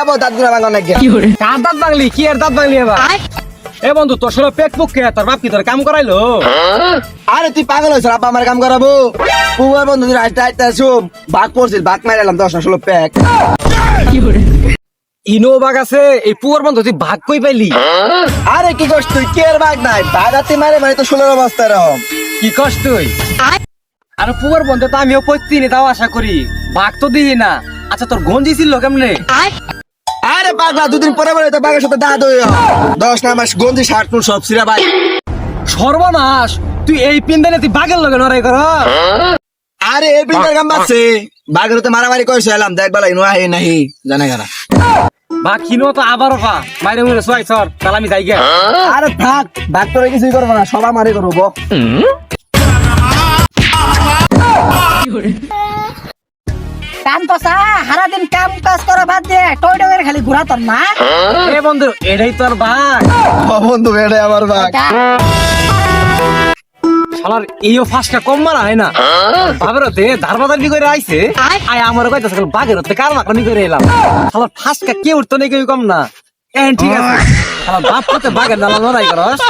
আবো দাঁতগুলা ভাঙা নাকি? কার? দাঁত কি এর দাঁত এ বন্ধু তোর সাথে পেট পুকে তোর বাপ কি তোর কাম করাইলো? আরে তুই পাগল হয়েছ আব্বা আমার কাম করাবো। পুয়ার বন্ধু তুই আইতে আইতে আসুম। বাঘ পড়ছিল বাঘ মারালাম দশ না ষোলো প্যাক ইনো বাগ আছে এই পুয়ার বন্ধু তুই ভাগ কই পাইলি? আরে কি করছ তুই কে বাঘ নাই? বাঘ হাতে মারে মারে তো ষোলোর অবস্থা এরকম। কি তুই? আর পুয়ার বন্ধু তো আমিও পড়তিনি তাও আশা করি। ভাগ তো দিই না। আচ্ছা তোর গঞ্জি ছিল কেমনে? আরে পাগলা দুদিন পরে পরে তো বাঘের সাথে দাঁত হইয়া দশ না মাস গন্ধি শার্ট ফুল সব সিরা ভাই সর্বনাশ তুই এই পিন্দানে তুই বাগের লগে লড়াই কর। আরে এই পিন্টার কাম বাচ্চে বাঘের তো মারামারি কইছে এলাম দেখ বেলা ইনো আহে নাহি জানে গানা বা কিনো তো আবারও পা। মাইরে মুরে সোয়াই সর তাহলে আমি যাই গে। আরে থাক ভাগ তোরে কিছুই করব না সবা মারি করব কাম কসা সারা দিন কাম কাজ করা বাদ দিয়ে টয় টয়ের খালি ঘোরা তোর না এ বন্ধু এটাই তোর ভাগ ও বন্ধু এটা আমার বাঘ। শালার এইও ফাঁসটা কম মারা হয় না? বাবার হতে ধারবাদার নি করে আইছে। আয় আমার কইতাছে কাল বাগের হতে কার মাকড়ি করে এলাম। শালার ফাঁসকা কে উঠতো নাকি কম না। এন ঠিক আছে। শালার বাপ হতে বাগের দালা লড়াই করস।